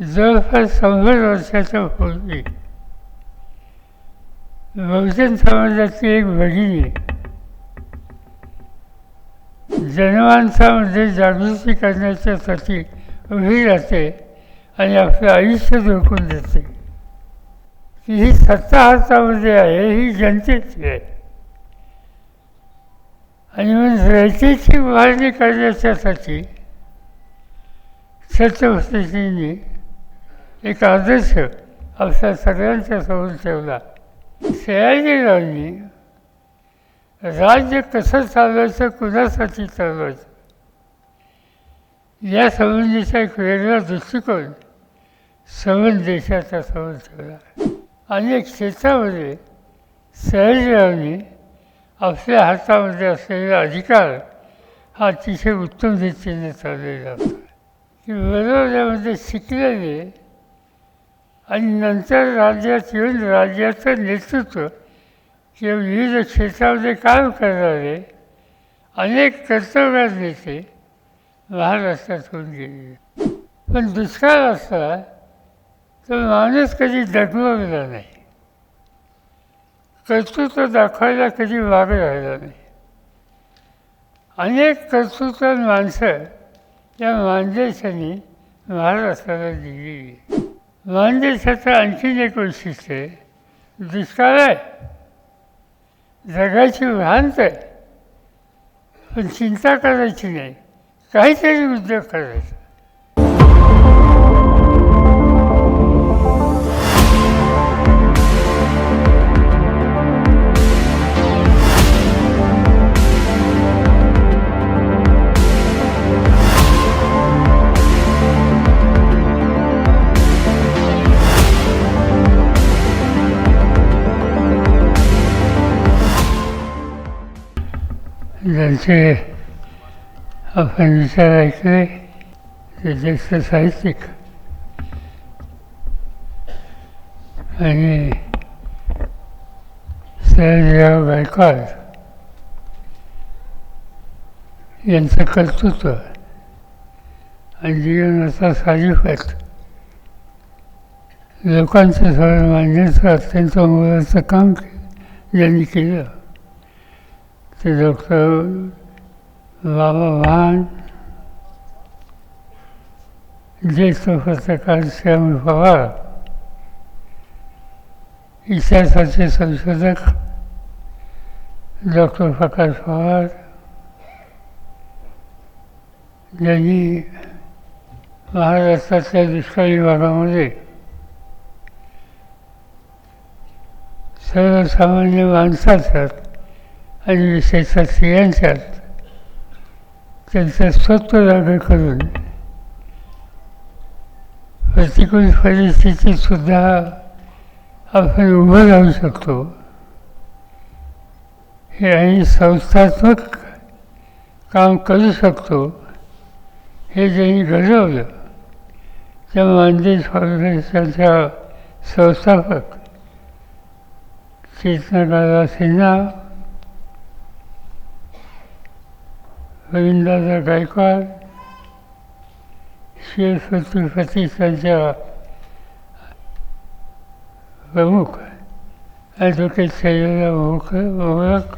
जवळपास शंभर वर्षाच्या पूर्वी बहुजन समाजाची एक भगिनी. जनमानसामध्ये जागृती करण्याच्यासाठी उभी राहते आणि आपलं आयुष्य झोकून देते. की ही सत्ता हातामध्ये आहे ही जनतेची आहे. आणि मग रयतेची उभारणी करण्याच्यासाठी छत्रपतीजींनी एक आदर्श आपल्या सगळ्यांच्या समोर ठेवला. सयाजीरावनी राज्य कसं चालवायचं कुणासाठी चालवायचं? या संबंधीचा एक वेगळा दृष्टिकोन समज देशाचा समोर ठेवला. अनेक क्षेत्रामध्ये सयाजीरावनी आपल्या हातामध्ये असलेला अधिकार हा अतिशय उत्तम रीतीने चाललेला होता. की बरोबऱ्यामध्ये शिकलेले आणि नंतर राज्यात येऊन राज्याचं नेतृत्व किंवा विविध क्षेत्रामध्ये काम करणारे अनेक कर्तव्यात नेते महाराष्ट्रात होऊन गेले पण दुष्काळ असला तर माणूस कधी डगमगला नाही. कर्तृत्व दाखवायला कधी वाग राहिला नाही. अनेक कर्तृत्व माणसं या मानदेशांनी महाराष्ट्राला दिली मानदेशाचं आणखीन एक वैशिष्ट्य आहे दुष्काळ आहे. जगाची भ्रांत आहे. पण चिंता करायची नाही. काहीतरी उद्योग करायचा. त्यांचे आपण विचार ऐकले ते ज्येष्ठ साहित्यिक. आणि सयाजीराव गायकवाड यांचं कर्तृत्व आणि जीवनाचा साजीफत लोकांचं सगळं मांडण्याचं अत्यंत मोलाचं काम ज्यांनी केलं. ते डॉक्टर बाबा भान ज्येष्ठ पत्रकार श्याम पवार इतिहासाचे संशोधक डॉक्टर प्रकाश पवार. यांनी महाराष्ट्राच्या दुष्काळी भागामध्ये सर्वसामान्य माणसाच्यात आणि विशेषतः स्त्रियांच्यात त्यांचं स्वत्व जागा करून. प्रतिकूल परिस्थितीतसुद्धा आपण उभं राहू शकतो. हे आणि संस्थात्मक काम करू शकतो. हे ज्यांनी घडवलं. त्या मानदेश फाउंडेशनच्या संस्थापक. चेतनादादा सिन्हा रवींद्रदा गायकवाड शिवस्वती प्रतिष्ठानच्या प्रमुख ॲडव्होकेट शैलजा मोहक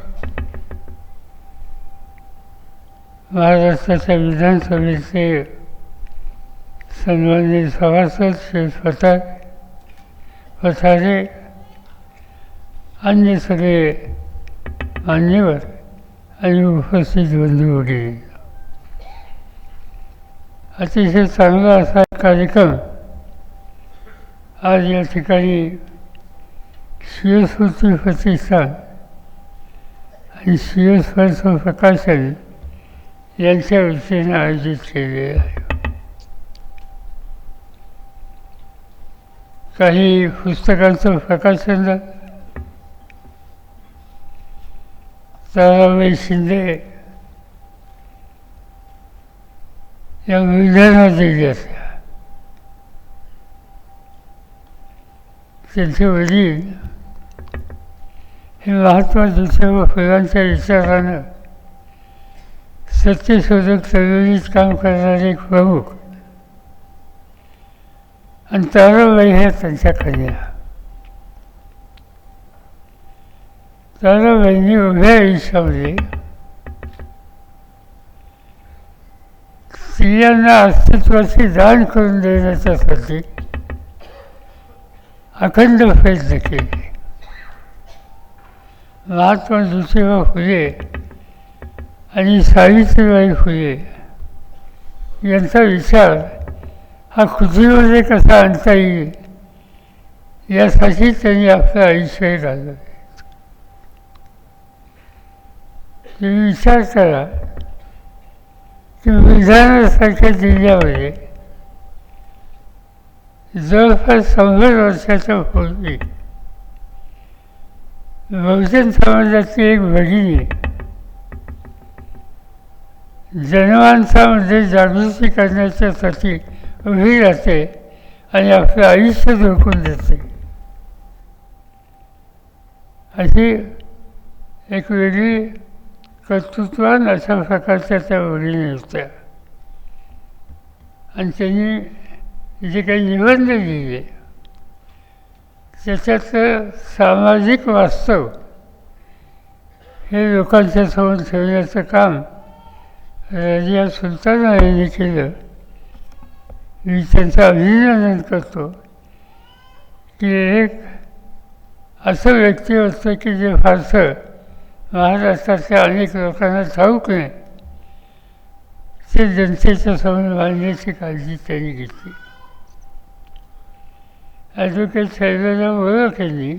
महाराष्ट्राच्या विधानसभेचे सन्मानित सभासद श्री स्वतः पथारे अन्य सगळे मान्यवर आणि उपस्थित बंधू वगैरे अतिशय चांगला असा कार्यक्रम आज या ठिकाणी शिवस्मृती प्रतिष्ठान आणि शिवस्पर्श प्रकाशन यांच्या वतीने आयोजित केलेले आहे. काही पुस्तकांचं प्रकाशन झालं ताराबाई शिंदे या विधानात दिली असल्या त्यांचे वडील हे महात्मा व फुलांच्या विचारानं सत्यशोधक चळवळीत काम करणारे एक प्रमुख. आणि ताराबाई ह्या त्यांच्या कन्या. ताराबाईंनी उभ्या आयुष्यामध्ये स्त्रियांना अस्तित्वाचे दान करून देण्याच्यासाठी अखंड प्रयत्न केले महात्मा ज्योतिबा फुले आणि सावित्रीबाई फुले यांचा विचार हा कृतीमध्ये कसा आणता येईल यासाठी त्यांनी आपलं आयुष्य घालवलं तुम्ही विचार करा की विधानासारख्या जिल्ह्यामध्ये जवळपास शंभर वर्षाच्या पूर्वी बहुजन समाजाची एक भगिनी जनमानसामध्ये जागृती करण्याच्यासाठी उभी राहते आणि आपलं आयुष्य झोकून देते. अशी एक वेगळी कर्तृत्वान अशा प्रकारच्या त्या वडील होत्या आणि त्यांनी जे काही निबंध लिहिले त्याच्यातलं सामाजिक वास्तव हे लोकांच्या समोर ठेवण्याचं काम राजिया सुलताना यांनी केलं. मी त्यांचं अभिनंदन करतो की एक असं व्यक्ती असतं की जे फारसं महाराष्ट्रातल्या अनेक लोकांना ठाऊक नाही ते जनतेच्या समोर मांडण्याची काळजी त्यांनी घेतली. ॲडव्होकेट शैलजा ओळख यांनी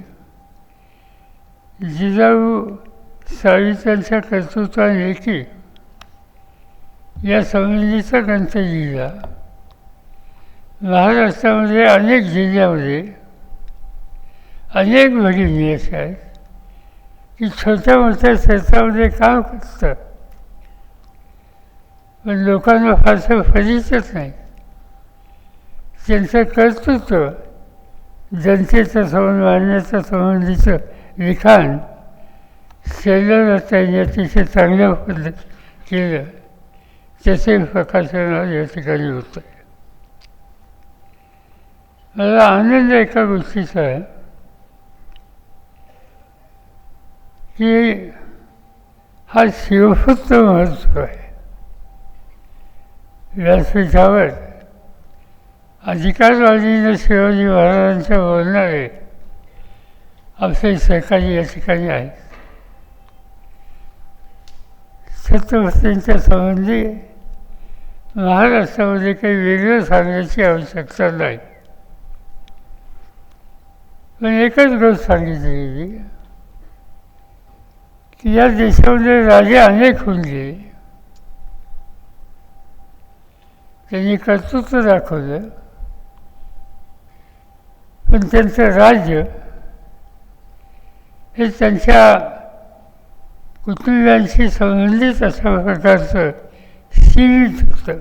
जिजाऊ सावित्रांच्या कर्तृत्वाने की या संबंधीचा ग्रंथ लिहिला. महाराष्ट्रामध्ये अनेक जिल्ह्यामध्ये अनेक भगिनी अशा आहेत. की छोट्या मोठ्या क्षेत्रामध्ये काम करतात पण लोकांना फारसं परिचित नाही. त्यांचं कर्तृत्व जनतेचं संबंध मांडण्याच्या संबंधीचं लिखाण शैलदत्तांनी अतिशय चांगल्या पद्धत केलं. त्याचे प्रकाशन या ठिकाणी होतं आहे मला आनंद एका गोष्टीचा आहे. की हा शिवपुत्र महोत्सव आहे. व्यासपीठावर अधिकारवादीनं शिवाजी महाराजांच्या बोलणारे आमचे सहकारी या ठिकाणी आहेत. छत्रपतींच्या संबंधी महाराष्ट्रामध्ये काही वेगळं सांगण्याची आवश्यकता नाही. पण एकच गोष्ट सांगितली या देशामध्ये राजे अनेक होऊन गेले त्यांनी कर्तृत्व दाखवलं. पण त्यांचं राज्य हे त्यांच्या कुटुंबियांशी संबंधित अशा प्रकारचं सीमित होतं.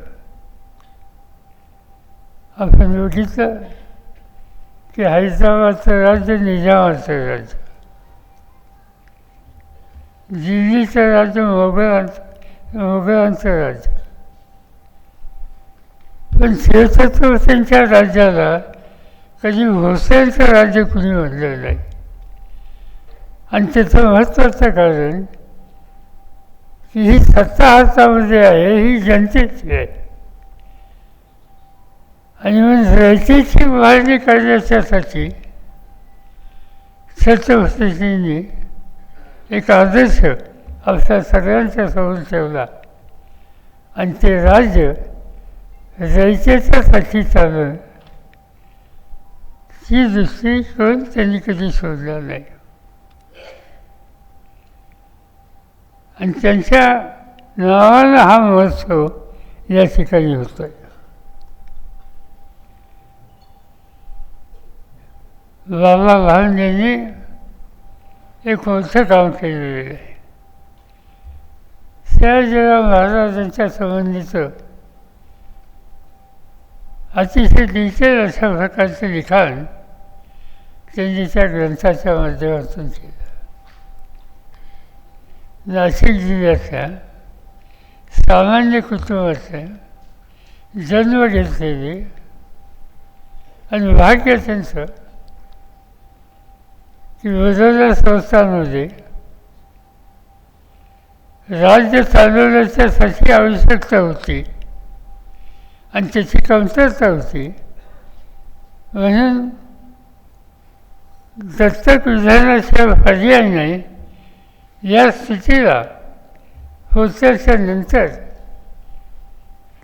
आपण बघितलं की हैदराबादचं राज्य निजामाचं राज्य. दिल्लीचं राज्य मोगलांचं मोगलांचं राज्य पण शिवछत्रपतींच्या राज्याला कधी होसेलचं राज्य कुणी म्हणलेलं नाही. आणि त्याचं महत्त्वाचं कारण की ही सत्ता हातामध्ये आहे ही जनतेची आहे. आणि मग रयतेची मागणी करण्याच्यासाठी छत्रपतींनी एक आदर्श आपल्या सगळ्यांच्या समोर ठेवला. आणि ते राज्य रयतेच्यासाठी चाललं. ही दृष्टिकोन त्यांनी कधी शोधला नाही. आणि त्यांच्या नावानं हा महोत्सव या ठिकाणी होतो आहे बाबा भान यांनी एक मोठं काम केलेलं आहे? शहाजीराव महाराजांच्या संबंधीचं अतिशय डिटेल अशा प्रकारचं लिखाण त्यांनी त्या ग्रंथाच्या माध्यमातून केलं. नाशिक जिल्ह्यातल्या सामान्य कुटुंबातल्या जन्म घेतलेले आणि भाग्य त्यांचं की वेगवेगळ्या संस्थांमध्ये राज्य चालवण्याच्यासाठी आवश्यकता होती. आणि त्याची कमतरता होती. म्हणून दत्तक विधानाच्या पर्याय नाही या स्थितीला होत्याच्या नंतर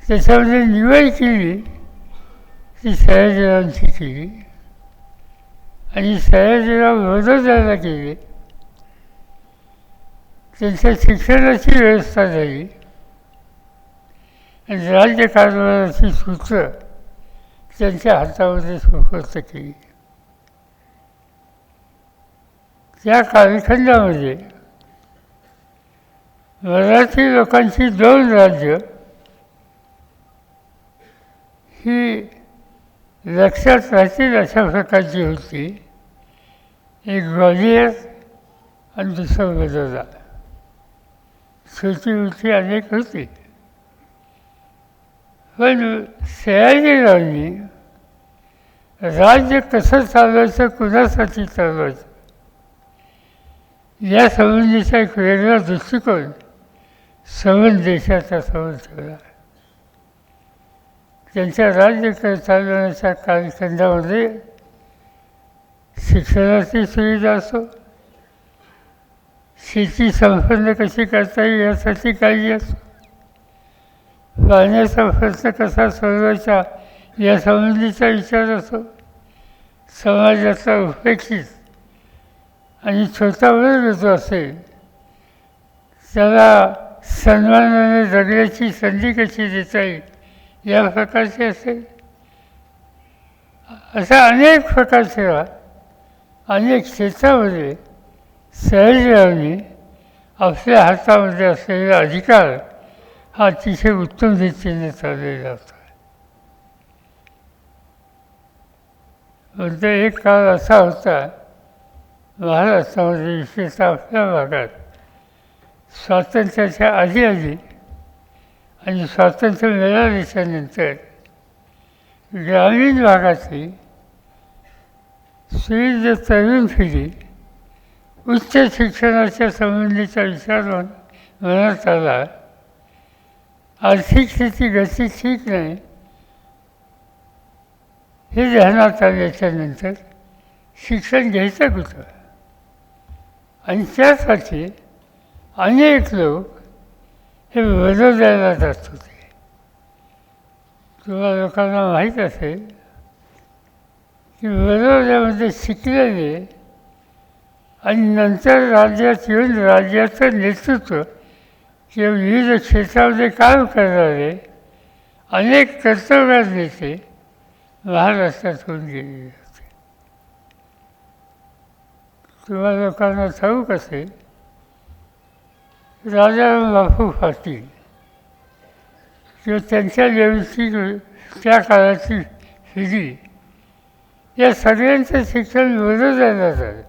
त्याच्यामध्ये निवड केली. ती सयाजीरावांची केली. आणि सयाजीराव जायला गेले त्यांच्या शिक्षणाची व्यवस्था झाली. आणि राज्यकारभाराची सूत्र त्यांच्या हातामध्ये सुपूर्त केली. त्या कालखंडामध्ये मराठी लोकांची दोन राज्य ही लक्षात राहतील अशा प्रकारची होती. एक ग्वालियर आणि दुसरं बदोदा छोटी अनेक होती. पण सयाजीरावांनी राज्य कसं चालवायचं कुणासाठी चालवायचं? या संबंधीचा एक वेगळा दृष्टिकोन संबंध देशाचा समोर ठेवला. त्यांच्या राज्य चालवण्याच्या कालखंडामध्ये शिक्षणाची सुविधा असो शेती संपन्न कशी करता येईल यासाठी काळजी असो. पाण्याचा प्रश्न कसा सोडवायचा या संबंधीचा विचार असो. समाजाचा उपेक्षित आणि छोटा वर्ग जो असेल. त्याला सन्मानाने जगण्याची संधी कशी देता येईल या प्रकारची असेल. अशा अनेक प्रकारचे अनेक क्षेत्रामध्ये सहजरावांनी आपल्या हातामध्ये असलेला अधिकार हा अतिशय उत्तम रीतीने चाललेला होता. म्हणजे एक काळ असा होता महाराष्ट्रामध्ये विशेषतः आपल्या भागात स्वातंत्र्याच्या आधी आधी आणि स्वातंत्र्य मिळाल्याच्या नंतर ग्रामीण भागातली सुविध तरुण पिढी उच्च शिक्षणाच्या संबंधीचा विचार म्हणत आला. आर्थिक स्थिती गती ठीक नाही. हे ध्यानात आल्याच्यानंतर शिक्षण घ्यायचं कुठं? आणि त्यासाठी अनेक लोक हे वडोदऱ्याला जात होते. तुम्हाला लोकांना माहीत असेल की वडोदऱ्यामध्ये शिकलेले आणि नंतर राज्यात येऊन राज्याचं नेतृत्व किंवा विविध क्षेत्रामध्ये काम करणारे अनेक कर्तव्यात नेते महाराष्ट्रात होऊन गेलेले होते. तुम्हा लोकांना ठाऊक असेल राजाराम बापू पाटील किंवा त्यांच्या लेवलची त्या काळाची पिढी या सगळ्यांचं शिक्षण वडोदऱ्याला झालं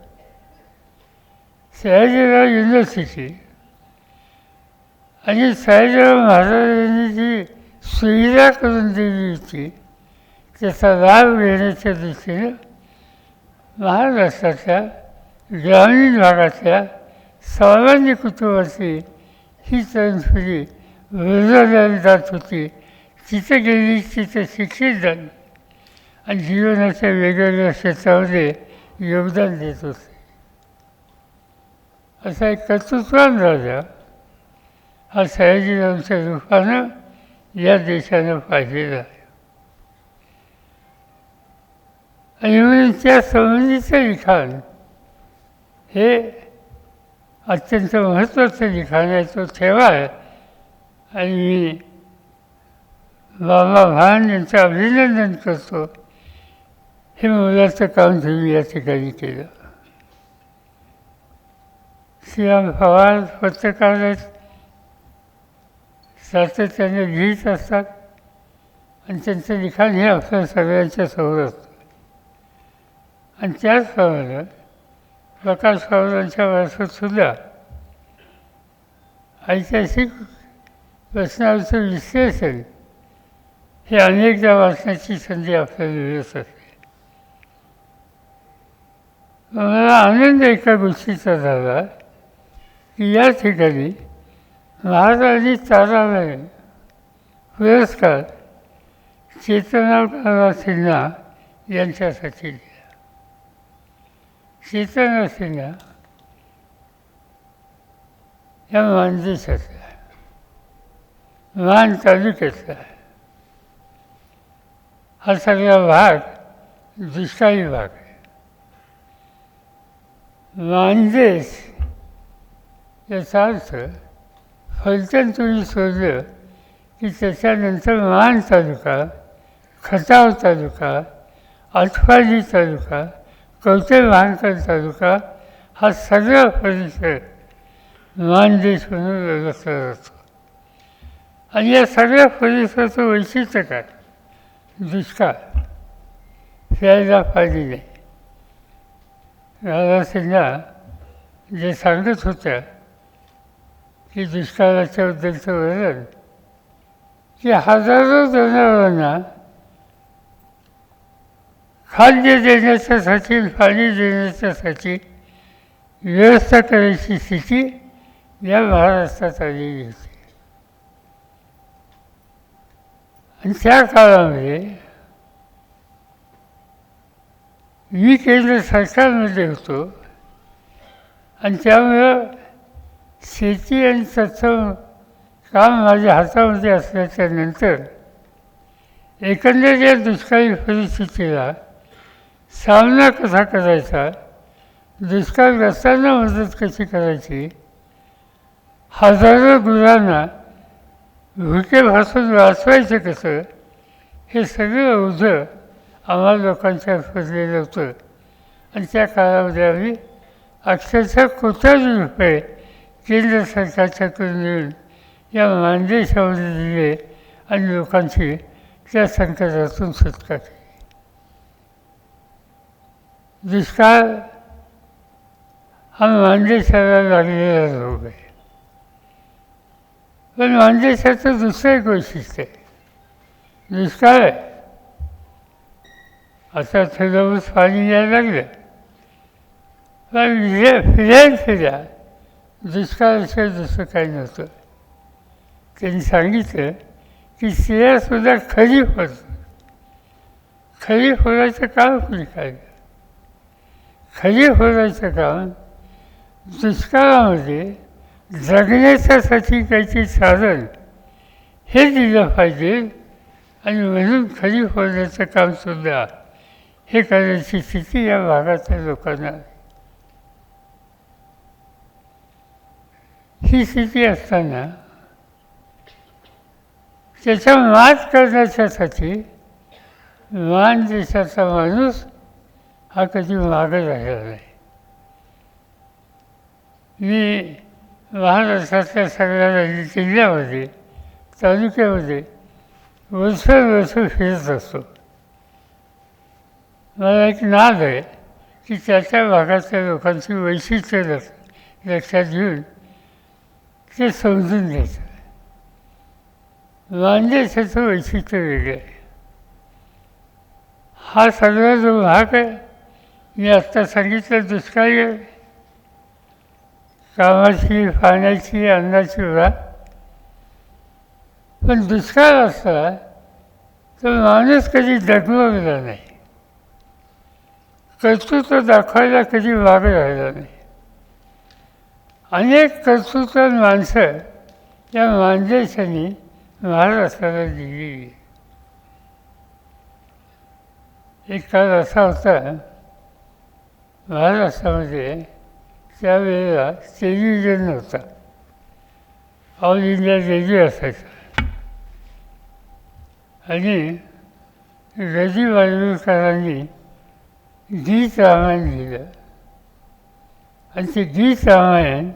सयाजीराव युनिव्हर्सिटी आणि सयाजीराव महाराजांनी जी सुविधा करून दिली होती त्याचा लाभ घेण्याच्या दृष्टीनं महाराष्ट्राच्या ग्रामीण भागातल्या सामान्य कुटुंबाची ही तरुण पिढी जात होती. तिथे गेली तिथे शिक्षित झाली. आणि जीवनाच्या वेगवेगळ्या क्षेत्रामध्ये योगदान देत होते. असा एक कर्तृत्वान राजा हा सयाजीरावांच्या रूपानं या देशानं पाहिलेला आहे. आणि म्हणून त्या संबंधीचं लिखाण हे अत्यंत महत्त्वाचं लिखाण आहे तो ठेवा आहे. आणि मी बाबा भान यांचं अभिनंदन करतो. हे मुलाचं काम तुम्ही या ठिकाणी केलं. श्रीराम फवार पत्रकार आहेत सातत्याने लिहित असतात आणि त्यांचं लिखाण हे आपल्या सगळ्यांच्या समोर असतं. आणि त्याचप्रमाणे प्रकाश पवारांच्या वारसात सुद्धा ऐतिहासिक प्रश्नांचं विश्लेषण हे अनेकदा वाचण्याची संधी आपल्याला मिळत असते. मला आनंद एका गोष्टीचा झाला की या ठिकाणी महाराजांनी चालावे पुरस्कार चेतनाव सिन्हा यांच्यासाठी दिला. चेतना सिन्हा या मानदेशातला मान तालुक्यातला हा सगळा भाग दुष्काळी भाग आहे. मांजेस याचा अर्थ फलटण तुम्ही शोधलं की त्याच्यानंतर मान तालुका खटाव तालुका आठवाडी तालुका कवटे महानकर तालुका हा सगळा परिसर मानदेश म्हणून ओळखला जातो. आणि या सगळ्या परिसराचं वैशिष्ट्य काय? दुष्काळ. प्यायला पाणी नाही. राधा जे सांगत होत्या की दुष्काळाच्याबद्दलचं वर्णन की हजारो जनावरांना खाद्य देण्याच्यासाठी पाणी देण्याच्यासाठी व्यवस्था करायची स्थिती या महाराष्ट्रात आलेली होती. आणि त्या काळामध्ये मी केंद्र सरकारमध्ये होतो. आणि त्यामुळं शेती आणि तत्सम काम माझ्या हातामध्ये असल्याच्या नंतर एकंदर या दुष्काळी परिस्थितीला सामना कसा करायचा दुष्काळग्रस्तांना मदत कशी करायची हजारो गुरांना भुकेपासून वाचवायचं कसं हे सगळं ओझं आम्हाला लोकांच्या पडलेलं होतं आणि त्या काळामध्ये आम्ही अक्षरशः कोट्यावधी रुपये केंद्र सरकारच्याकडून येऊन या मानदेशामध्ये दिले आणि लोकांची त्या संकटातून सुटका केली. दुष्काळ हा मानदेशाला लागलेला रोग आहे. पण मानदेशाचं दुसरं एक वैशिष्ट्य आहे. दुष्काळ आहे. आता थोडं पाणी यायला लागलं. पण विजय फिरायला फिर्या दुष्काळाशिवाय दुसरं काही नव्हतं. त्यांनी सांगितलं की स्त्रियासुद्धा खरी होत खरी होण्याचं काम कुणी काय खरी होण्याचं काम दुष्काळामध्ये जगण्याच्यासाठी काहीतरी साधन हे दिलं पाहिजे आणि म्हणून खरी होण्याचं कामसुद्धा हे करण्याची स्थिती या भागातल्या लोकांना. ही स्थिती असताना त्याच्या मात करण्याच्यासाठी मान देशाचा माणूस हा कधी मागं राहिला नाही. मी महाराष्ट्रातल्या सगळ्या जिल्ह्यामध्ये तालुक्यामध्ये वर्ष फिरत असतो. मला एक नाद आहे की त्याच्या भागातल्या लोकांची वैशिष्ट्य लक्ष लक्षात घेऊन ते समजून घ्यायचं. त्याचं वैशिष्ट्य वेगळं आहे. हा सगळा जो भाग आहे मी आत्ता सांगितलं दुष्काळी आहे. कामाची पाण्याची अन्नाची उभा पण दुष्काळ असला तर माणूस कधी डगमगला नाही. कर्तृत्व दाखवायला कधी वाग राहिला नाही. अनेक कर्तृत्व माणसं या मानदेशांनी महाराष्ट्राला दिली. एक काळ असा होता महाराष्ट्रामध्ये त्यावेळेला टेलिव्हिजन नव्हता. ऑल इंडिया रेडिओ असायचा. आणि रजी वाडवूरकरांनी गीत रामायण लिहिलं आणि ते गीत रामायण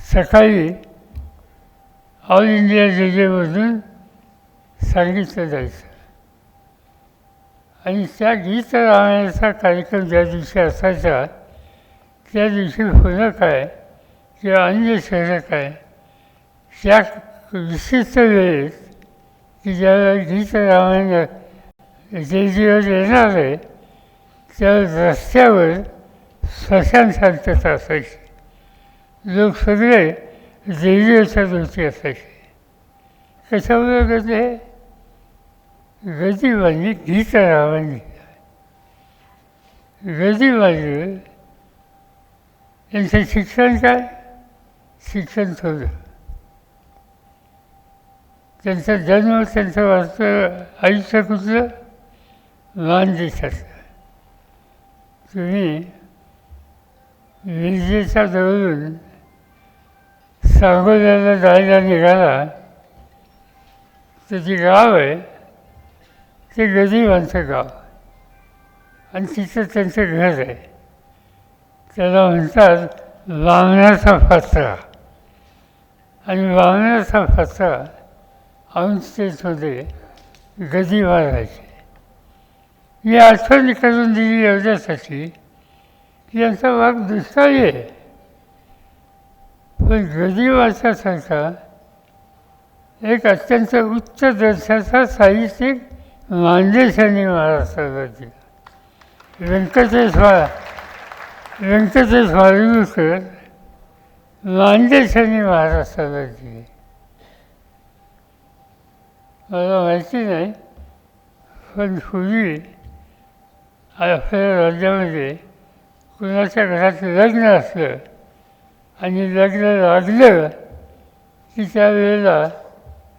सकाळी ऑल इंडिया रेडिओमधून सांगितलं जायचं. आणि त्या गीत रामायणाचा कार्यक्रम ज्या दिवशी असायचा त्या दिवशी होणं काय किंवा अन्य शहरं काय त्या विशिष्ट वेळेत की ज्यावेळेला गीत रामायण रेडिओ येणार आहे त्या रस्त्यावर स्मशान शांतता असायची लोक सगळे रेडिओच्या दृष्टी असायचे. कशामुळे गती हे म्हणजे गतिमानी गीतरावांनी गतिमानी यांचं शिक्षण काय? शिक्षण थोडं त्यांचा जन्म त्यांचं वाचतं आयुष्य कुठलं? मानदेशाचं तुम्ही विजेच्या जवळून सांगोल्याला जायला निघाला. तर जे गाव आहे ते गरिबांचं गाव. आणि तिथं त्यांचं घर आहे. त्याला म्हणतात वामनाचा फात्रा आणि वामनाचा तेच होते गदी मारायचे ही आठवण करून दिली एवढ्यासाठी की यांचा भाग दुष्काळी आहे. पण गदी एक अत्यंत उच्च दर्जाचा साहित्यिक मांडेशांनी महाराष्ट्राला दिला व्यंकटेश मा व्यंकटेश मालुकर मांडेशांनी महाराष्ट्राला दिले मला माहिती नाही पण पूर्वी आपल्या राज्यामध्ये कुणाच्या घरात लग्न असलं आणि लग्न लागलं की त्यावेळेला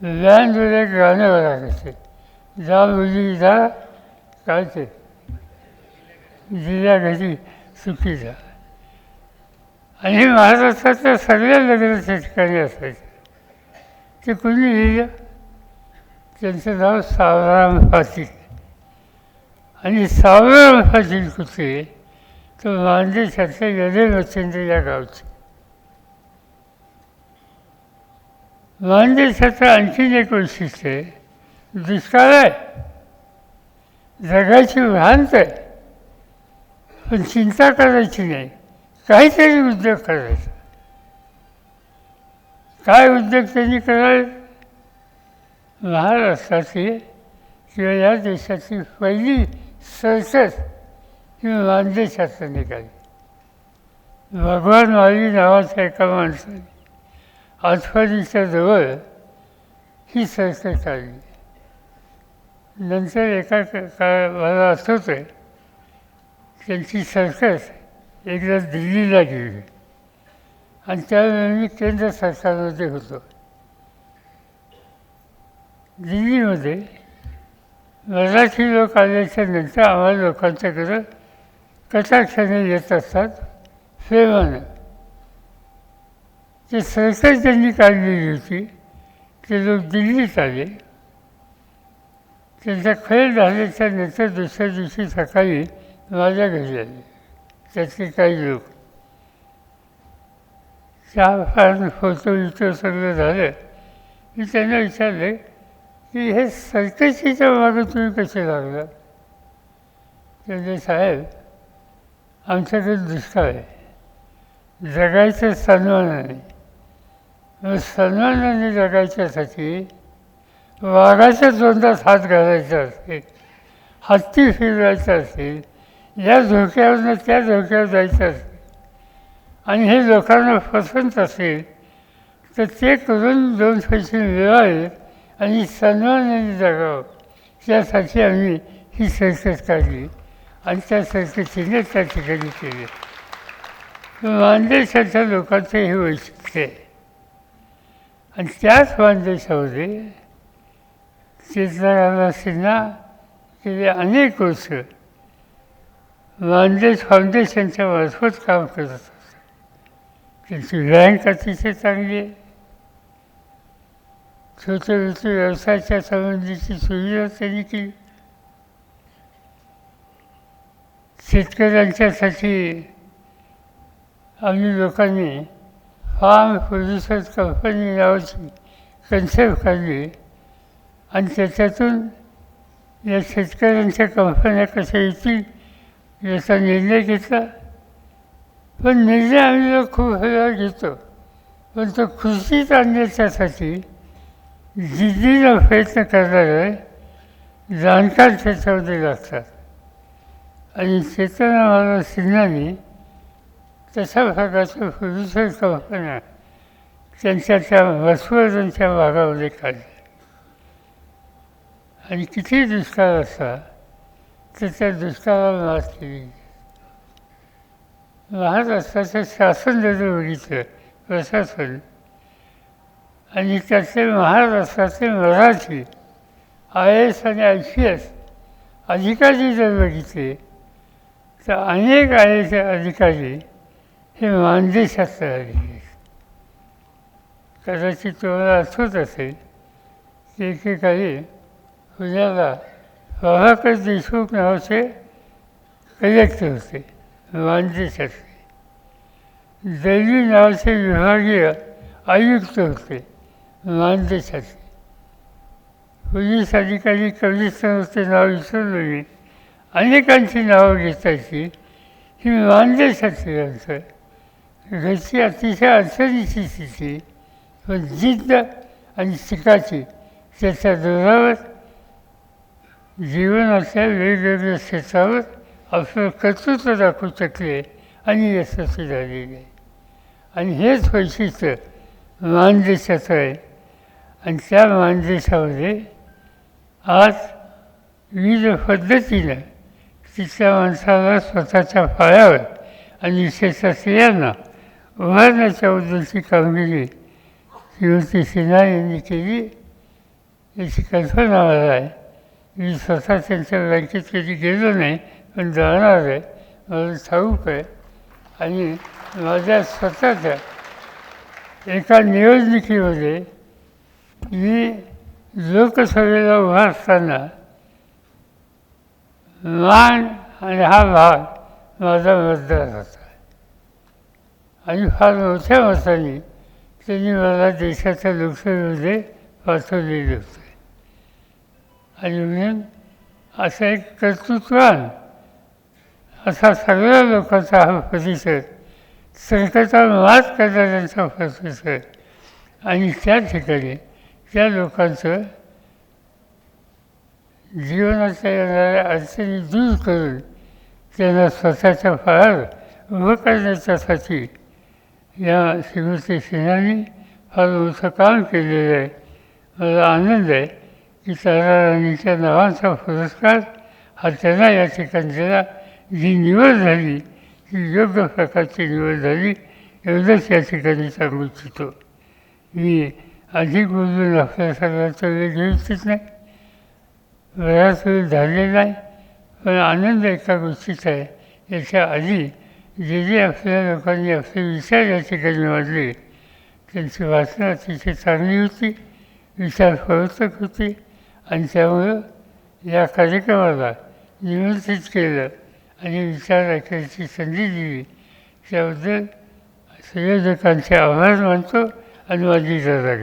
वेळेला एक गाणं लागायचे जा मुली जा काय ते जिल्ह्या घरी सुखी जा. आणि हे महाराष्ट्रातल्या सगळ्या लग्नाच्या ठिकाणी असायचे. ते कुणी लिहिलं? त्यांचं नाव सावराम पाटील आणि सावराम पाटील कुठे? तर मांदेशातल्या यदे मच्छंद्र या गावचे मानदेशाचं आणखीन एक वैशिष्ट्य आहे. दुष्काळ आहे. जगाची भ्रांत आहे. पण चिंता करायची नाही. काहीतरी उद्योग करायचा. काय उद्योग त्यांनी करावे? महाराष्ट्राची किंवा या देशाची पहिली सर्कस ही मानदेशातून निघाली भगवान माळी नावाच्या एका माणसाने आठवणीच्या जवळ ही सर्कस आली नंतर एका का मला आठवतं आहे त्यांची सर्कस एकदा दिल्लीला गेली आणि त्यावेळी मी केंद्र सरकारमध्ये होतो दिल्लीमध्ये मराठी लोक आल्याच्यानंतर आम्हाला लोकांच्याकडं कटाक्षाने येत असतात प्रेमानं ते सरकार त्यांनी काढलेली होती ते लोक दिल्लीत आले. त्यांचा खेळ झाल्याच्यानंतर दुसऱ्या दिवशी सकाळी माझ्या घरी आले. त्यातले काही लोक. चहा फार फोटो विटो सगळं झालं. मी त्यांना विचारले की हे सरकशीच्या मागं तुम्ही कसे लागला? त्याचे साहेब आमच्याकडे दुष्काळ आहे. जगायचं सन्मान मग सन्मानाने जगायच्यासाठी वाघाच्या तोंडात हात घालायचा असेल हत्ती फिरवायचा असेल या धोक्यावरनं त्या धोक्यावर जायचं असेल आणि हे लोकांना पसंत असेल तर ते करून दोन पैसे मिळावे आणि सन्मानाने जगावं त्यासाठी आम्ही ही सर्कस काढली आणि त्या सर्कसीने त्या ठिकाणी केले. मानदेशाच्या लोकांचं हे वैशिष्ट्य आहे. आणि त्याच मानदेशामध्ये चित्रकला सिन्हा गेले अनेक वर्ष मानदेश फाउंडेशनच्या मार्फत काम करत असतात त्यांची बँक अतिशय चांगली आहे. छोटे छोटे व्यवसायाच्या संबंधीची सुविधा त्यांनी केली शेतकऱ्यांच्यासाठी आम्ही लोकांनी फार्म प्रोड्युसर्स कंपनी नावाची कन्सेप्ट काढली आणि त्याच्यातून या शेतकऱ्यांच्या कंपन्या कशा येतील याचा निर्णय घेतला. पण निर्णय आम्ही लोक खूप वेळा घेतो. पण तो खुशीत आणण्याच्यासाठी जिद्दीनं प्रयत्न करणारे जाणकार क्षेत्रामध्ये लागतात आणि चेतना महाराज सिन्हाने तशा भागाचं प्रदूषण कंपन्या त्यांच्या त्या वस्वर्धनच्या भागामध्ये काढले. आणि किती दुष्काळ असला तर त्या दुष्काळाला मात केली. महाराष्ट्राचं शासन जर बघितलं प्रशासन आणि त्याचे महाराष्ट्राचे मराठी आय एस आणि आय पी एस अधिकारी जर बघितले तर अनेक आय एस अधिकारी हे मानदेशातले आलेले आहेत. कदाचित तुम्हाला आठवत असेल की एकेकाळी पुण्याला प्रभाकर देशमुख नावाचे कलेक्टर होते मानदेशातले दैवी नावाचे विभागीय आयुक्त होते. मानदेशाचे पोलीस अधिकारी कमिशनरचे नाव विसरलो मी अनेकांची नावं घेतायची ही मानदेशातली असं घरची अतिशय अडचणीची स्थिती पण जिद्द आणि शिकाची. त्याच्या जोरावर जीवनाच्या वेगवेगळ्या क्षेत्रावर आपलं कर्तृत्व दाखवू शकले आणि यशस्वी झालेले. आणि हेच वैशिष्ट्य मानदेशाचं आहे. आणि त्या माणसामध्ये आज विविध पद्धतीनं तिथल्या माणसाला स्वतःच्या फळ्यावर आणि विशेषतः स्त्रियांना उभारण्याच्याबद्दलची कामगिरी श्रीमती सिन्हा यांनी केली याची कल्पना मला आहे. मी स्वतः त्यांच्या बँकेत कधी गेलो नाही पण जाणार आहे मला ठाऊक आहे. आणि माझ्या स्वतःच्या एका निवडणुकीमध्ये मी लोकसभेला उभा असताना मान आणि हा भाग माझा मतदार होता. आणि फार मोठ्या मताने त्यांनी मला देशाच्या लोकसभेमध्ये पाठवलेले होते. आणि म्हणून असा एक कर्तृत्वान असा सगळ्या लोकांचा हा परिसर संकटावर मात करणाऱ्यांचा परिसर आणि त्या ठिकाणी त्या लोकांचं जीवनाच्या येणाऱ्या अडचणी दूर करून त्यांना स्वतःच्या फार उभं करण्याच्यासाठी या श्रीमती सिन्हांनी फार मोठं काम केलेलं आहे. मला आनंद आहे की तारा राणीच्या नावांचा पुरस्कार हा त्यांना या ठिकाणी दिला. जी निवड झाली ती योग्य प्रकारची निवड झाली एवढंच या ठिकाणी सांगू इच्छितो. मी अधिक बोलून आपल्या सगळ्याचा वेळ घेऊ इच्छित नाही बराच वेळ झालेला आहे पण आनंद एका गोष्टीचा आहे. याच्या आधी जे जे आपल्या लोकांनी आपले विचार या ठिकाणी वाढले त्यांची वाचना अतिशय चांगली होती विचार प्रवर्तक होती आणि त्यामुळं या कार्यक्रमाला निमंत्रित केलं आणि विचार ऐकायची संधी दिली. त्याबद्दल संयोजकांचे आभार मानतो. आणि माझी रजा